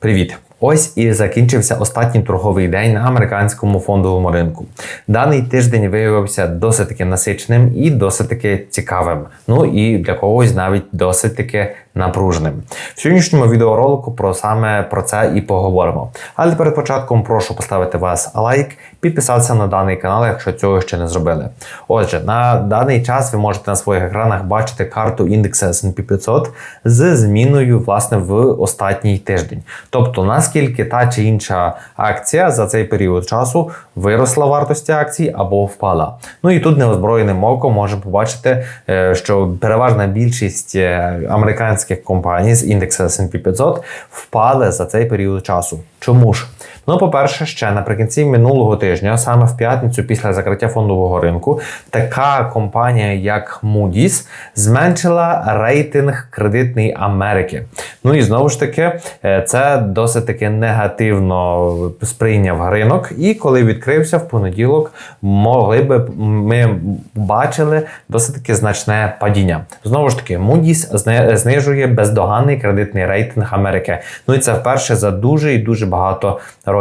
Привіт! Ось і закінчився останній торговий день на американському фондовому ринку. Даний тиждень виявився досить таки насиченим і досить таки цікавим. Ну і для когось навіть досить таки напруженим. В сьогоднішньому відеоролику про саме про це і поговоримо. Але перед початком прошу поставити вас лайк, підписатися на даний канал, якщо цього ще не зробили. Отже, на даний час ви можете на своїх екранах бачити карту індексу S&P 500 з зміною власне в останній тиждень. Тобто, наскільки та чи інша акція за цей період часу виросла вартості акцій або впала. Ну і тут неозброєним оком можемо побачити, е, що переважна більшість е, американських компаній з індексу S&P 500 впали за цей період часу. Чому ж? Ну, по-перше, ще наприкінці минулого тижня, саме в п'ятницю, після закриття фондового ринку, така компанія, як Moody's, зменшила рейтинг кредитної Америки. Ну і знову ж таки, е, це досить таки негативно сприйняв ринок. І коли відкрився в понеділок, могли би ми бачили досить таки значне падіння. Знову ж таки, Moody's зни- знижує бездоганний кредитний рейтинг Америки. Ну і це вперше за дуже і дуже багато років.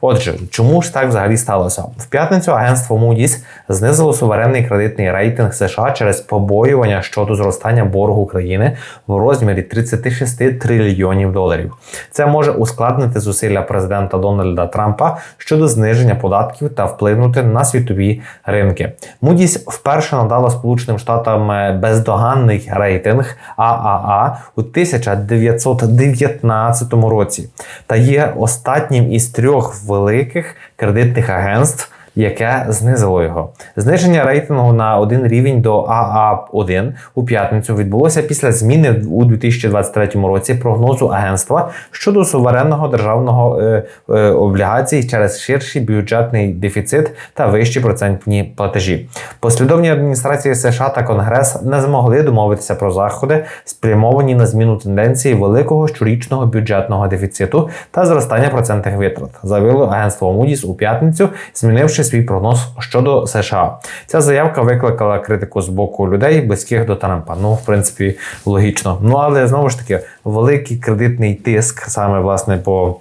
Отже, чому ж так взагалі сталося? В п'ятницю агентство Moody's знизило суверенний кредитний рейтинг США через побоювання щодо зростання боргу України в розмірі 36 трильйонів доларів. Це може ускладнити зусилля президента Дональда Трампа щодо зниження податків та вплинути на світові ринки. Moody's вперше надала Сполученим Штатам е, бездоганний рейтинг ААА у 1919 році та є останнім із трьох великих кредитних агентств. Яке знизило його зниження рейтингу на один рівень до АА1 у п'ятницю відбулося після зміни у 2023 році прогнозу агентства щодо суверенного державного е, е, облігацій через ширший бюджетний дефіцит та вищі процентні платежі. Послідовні адміністрації США та Конгрес не змогли домовитися про заходи, спрямовані на зміну тенденції великого щорічного бюджетного дефіциту та зростання процентних витрат, заявило агентство Moody's у п'ятницю, змінивши свій прогноз щодо США. Ця заявка викликала критику з боку людей, близьких до Трампа. Ну, в принципі, логічно. Ну але знову ж таки, великий кредитний тиск саме власне по.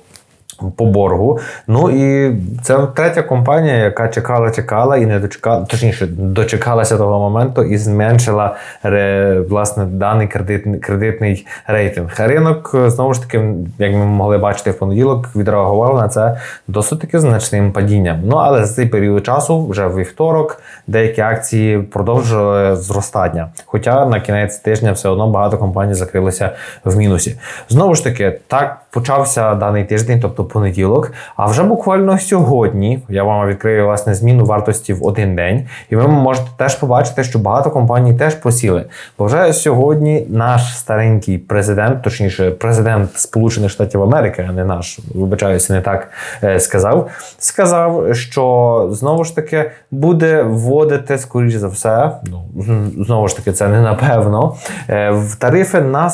По боргу. Ну і це третя компанія, яка чекала, чекала і не дочекала, точніше, дочекалася того моменту і зменшила ре, власне даний кредитний кредитний рейтинг. Ринок е, знову ж таки, як ми могли бачити в понеділок, відреагував на це досить таки значним падінням. Ну але за цей період часу, вже в вівторок, деякі акції продовжили зростання. Хоча на кінець тижня все одно багато компаній закрилися в мінусі. Знову ж таки, так почався даний тиждень, тобто понеділок. А вже буквально сьогодні я вам відкрию власне зміну вартості в один день, і ви можете теж побачити, що багато компаній теж посіли. Бо вже сьогодні наш старенький президент, точніше, президент Сполучених Штатів Америки, а не наш, вибачаюся, не так е, сказав. Сказав, що знову ж таки буде вводити, скоріш за все, ну знову ж таки, це не напевно. е, В тарифи на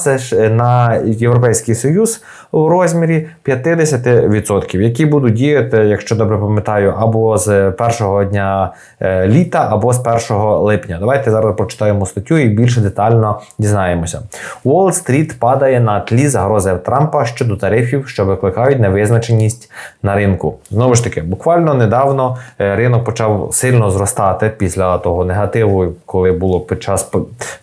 на Європейський Союз у розмірі 50%, які будуть діяти, якщо добре пам'ятаю, або з першого дня е, літа, або з 1 липня. Давайте зараз прочитаємо статтю і більше детально дізнаємося. Уолл-стріт падає на тлі загрози Трампа щодо тарифів, що викликають невизначеність на ринку. Знову ж таки, буквально недавно е, ринок почав сильно зростати після того негативу, коли було під час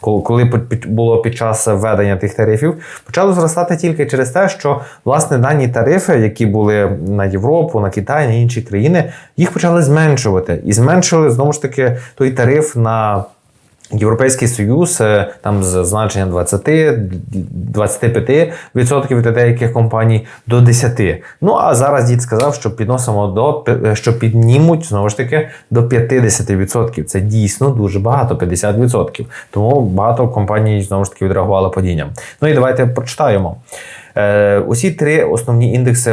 коли було під час введення тих тарифів, почало зростати тільки через те, що власне дані тарифи, які були на Європу, на Китай, на інші країни, їх почали зменшувати і зменшили знову ж таки той тариф на. Європейський Союз е, там з значення 20, 25% від деяких компаній до 10. Ну а зараз дід сказав, що підносимо до що піднімуть знову ж таки до 50%. Це дійсно дуже багато, 50%. Тому багато компаній знову ж таки відреагували падінням. Ну і давайте прочитаємо. Е, Усі три основні індекси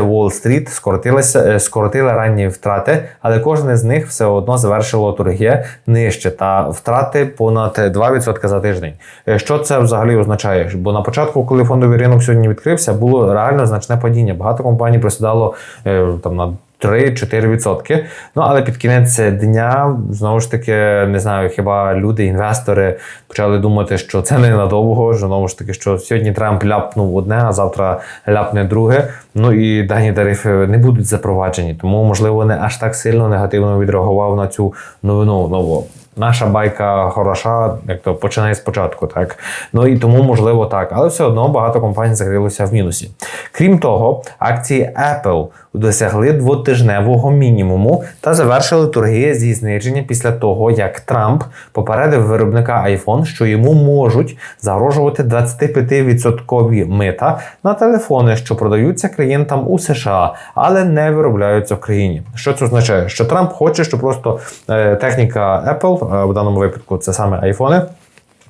скоротилися, е, скоротили ранні втрати, але кожен з них все одно завершило торги нижче та втрати понад 2% за тиждень. Е, Що це взагалі означає? Бо на початку, коли фондовий ринок сьогодні відкрився, було реально значне падіння. Багато компаній просідало е, там на 3-4%. Ну, але під кінець дня, знову ж таки, не знаю, хіба люди, інвестори почали думати, що це не надовго. Знову ж таки, що сьогодні Трамп ляпнув одне, а завтра ляпне друге. Ну і дані тарифи не будуть запроваджені. Тому, можливо, не аж так сильно негативно відреагував на цю новину. Ну, Наша байка хороша, як то починає спочатку, так ну і тому можливо так, але все одно багато компаній закрилося в мінусі. Крім того, акції Apple досягли двотижневого мінімуму та завершили торги зі зниження після того, як Трамп попередив виробника iPhone, що йому можуть загрожувати 25% мита на телефони, що продаються клієнтам у США, але не виробляються в країні. Що це означає? Що Трамп хоче, щоб просто е, техніка Apple, е, в даному випадку це саме айфони.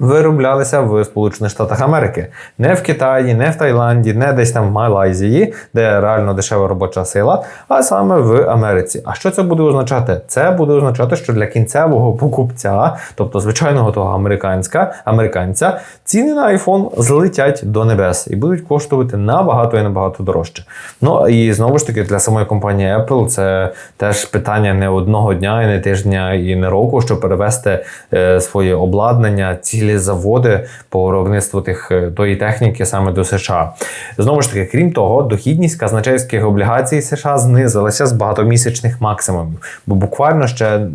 Вироблялися в Сполучених Штатах Америки, не в Китаї, не в Таїланді, не десь там в Малайзії, де реально дешева робоча сила, а саме в Америці. А що це буде означати? Це буде означати, що для кінцевого покупця, тобто звичайного того американська, американця, ціни на iPhone злетять до небес і будуть коштувати набагато і набагато дорожче. Ну і знову ж таки для самої компанії Apple це теж питання не одного дня, і не тижня, і не року, щоб перевести е, своє обладнання. Ці заводи по виробництву тих е, тої техніки саме до США. Знову ж таки, крім того, дохідність казначейських облігацій США знизилася з багатомісячних максимумів, бо буквально ще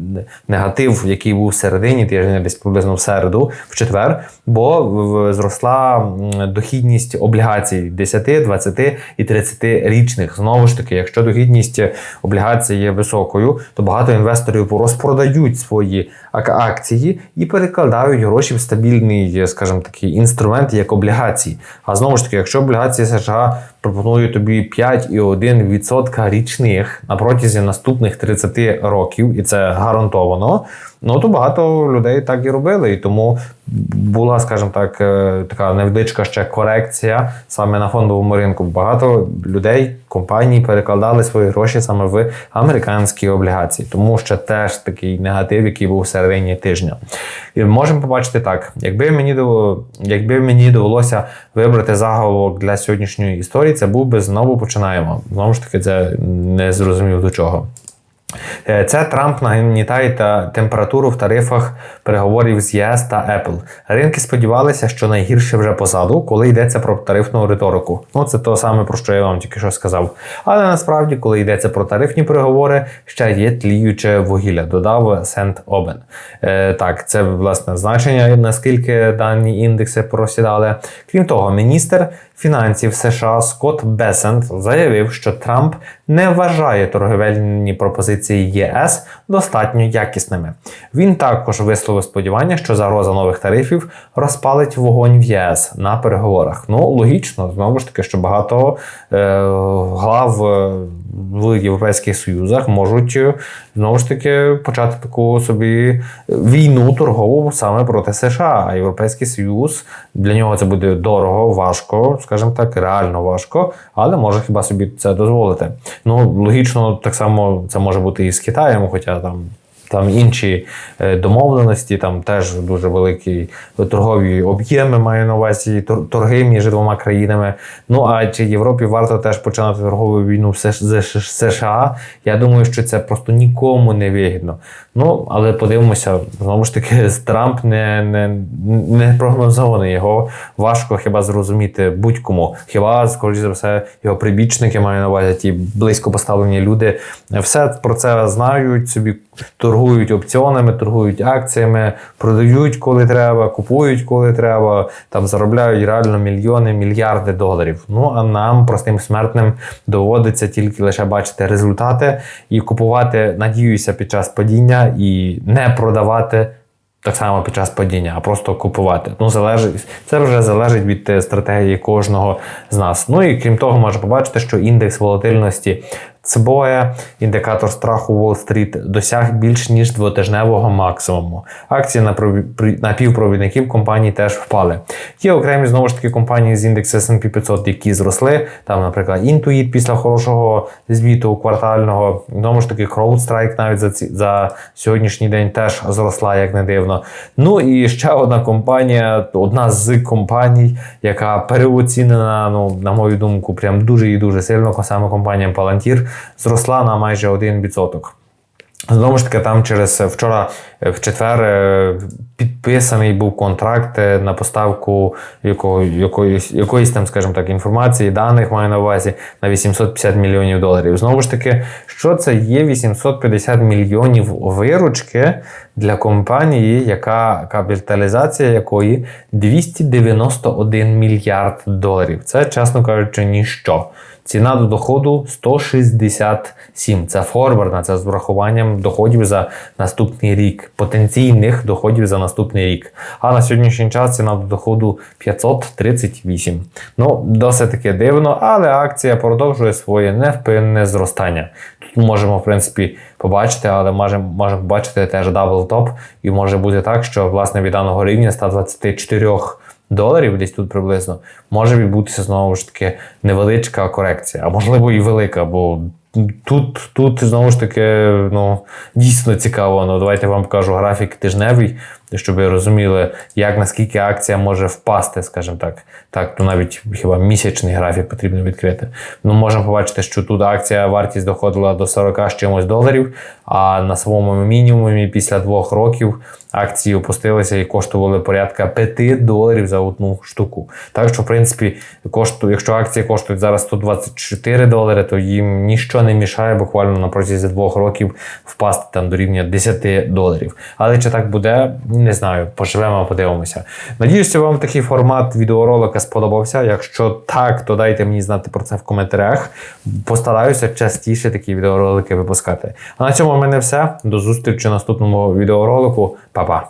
негатив, який був в середині тижня, десь приблизно в середу, в четвер, бо зросла дохідність облігацій 10, 20 і 30 річних. Знову ж таки, якщо дохідність облігацій є високою, то багато інвесторів розпродають свої акції і перекладають гроші в стабільний, скажімо такий інструмент, як облігації. А знову ж таки, якщо облігації США пропонують тобі 5,1% річних на протязі наступних 30 років, і це гарантовано. Ну то багато людей так і робили, і тому була, скажімо так, е, така невеличка ще корекція саме на фондовому ринку. Багато людей, компаній перекладали свої гроші саме в американські облігації, тому що теж такий негатив, який був в середині тижня. І Можемо побачити так: якби мені якби мені довелося вибрати заголовок для сьогоднішньої історії, це був би знову починаємо. Знову ж таки, це не зрозумів до чого. Е, це Трамп нагнітає температуру в тарифах переговорів з ЄС та Apple. Ринки сподівалися, що найгірше вже позаду, коли йдеться про тарифну риторику. Ну це то саме про що я вам тільки що сказав. Але насправді, коли йдеться про тарифні переговори, ще є тліюче вугілля, додав Сент Обен. Е, Так, це власне значення, наскільки дані індекси просідали. Крім того, міністр фінансів США Скотт Бесент заявив, що Трамп не вважає торговельні пропозиції ЄС достатньо якісними. Він також висловив сподівання, що загроза нових тарифів розпалить вогонь в ЄС на переговорах. Ну логічно, знову ж таки, що багато е, глав. Е, в Європейських Союзах можуть е, знову ж таки почати таку собі війну торгову саме проти США. А Європейський Союз для нього це буде дорого, важко, скажімо так, реально важко, але може хіба собі це дозволити. Ну логічно, так само це може бути і з Китаєм, хоча там. Там інші е, домовленості, там теж дуже великі торгові об'єми маю на увазі, торги між двома країнами. Ну а чи Європі варто теж починати торгову війну з США? Я думаю, що це просто нікому не вигідно. Ну, але подивимося, знову ж таки, Трамп не не, не прогнозований. Його важко хіба зрозуміти будь-кому. Хіба, скоріш за все, його прибічники маю на увазі, ті близько поставлені люди. Все про це знають собі торгують опціонами, торгують акціями, продають коли треба, купують коли треба, там заробляють реально мільйони, мільярди доларів. Ну а нам, простим смертним, доводиться тільки лише бачити результати і купувати, надіюся, під час падіння і не продавати. Так само під час падіння, а просто купувати. Ну, залежить, Це вже залежить від е, стратегії кожного з нас. Ну і крім того, можна побачити, що індекс волатильності Цбоя, індикатор страху Уолл-стріт, досяг більш ніж двотижневого максимуму. Акції напівпровідників компаній теж впали. Є окремі знову ж таки компанії з індексу S&P 500, які зросли. Там, наприклад, Intuit після хорошого звіту квартального. Знову ж таки, CrowdStrike навіть за ці, за сьогоднішній день теж зросла, як не дивно. Ну і ще одна компанія, одна з компаній, яка переоцінена, ну, на мою думку, прям дуже і дуже сильно, саме компанія Palantir зросла на майже 1%. Знову ж таки, там через вчора е, в четвер е, підписаний був контракт е, на поставку якоїсь, якоїсь там, скажімо так, інформації, даних маю на увазі на 850 мільйонів доларів. Знову ж таки, що це є 850 мільйонів виручки для компанії, яка капіталізація якої 291 мільярд доларів. Це, чесно кажучи, ніщо. Ціна до доходу 167. Це форвардна, це з врахуванням доходів за наступний рік, потенційних доходів за наступний рік. А на сьогоднішній час ціна до доходу 538. Ну, досить таки дивно, але акція продовжує своє невпинне зростання. Тут можемо, в принципі, побачити, але можемо, можемо побачити теж даблтоп, і може бути так, що власне від даного рівня 124 доларів, десь тут приблизно, може відбутися знову ж таки невеличка корекція, а можливо і велика, бо тут, тут знову ж таки ну, дійсно цікаво. Ну, давайте вам покажу графік тижневий, щоб ви розуміли, як наскільки акція може впасти, скажімо так. Так, то навіть хіба місячний графік потрібно відкрити. Ну, можемо побачити, що тут акція вартість доходила до 40 з чимось доларів, а на своєму мінімумі після двох років акції опустилися і коштували порядка 5 доларів за одну штуку. Так що, в принципі, кошту, якщо акції коштують зараз 124 долари, то їм ніщо не мішає буквально на протязі двох років впасти там до рівня 10 доларів. Але чи так буде, не знаю. Поживемо, подивимося. Надіюся, вам такий формат відеоролика сподобався. Якщо так, то дайте мені знати про це в коментарях. Постараюся частіше такі відеоролики випускати. А на цьому в мене все. До зустрічі в наступному відеоролику. Па-па!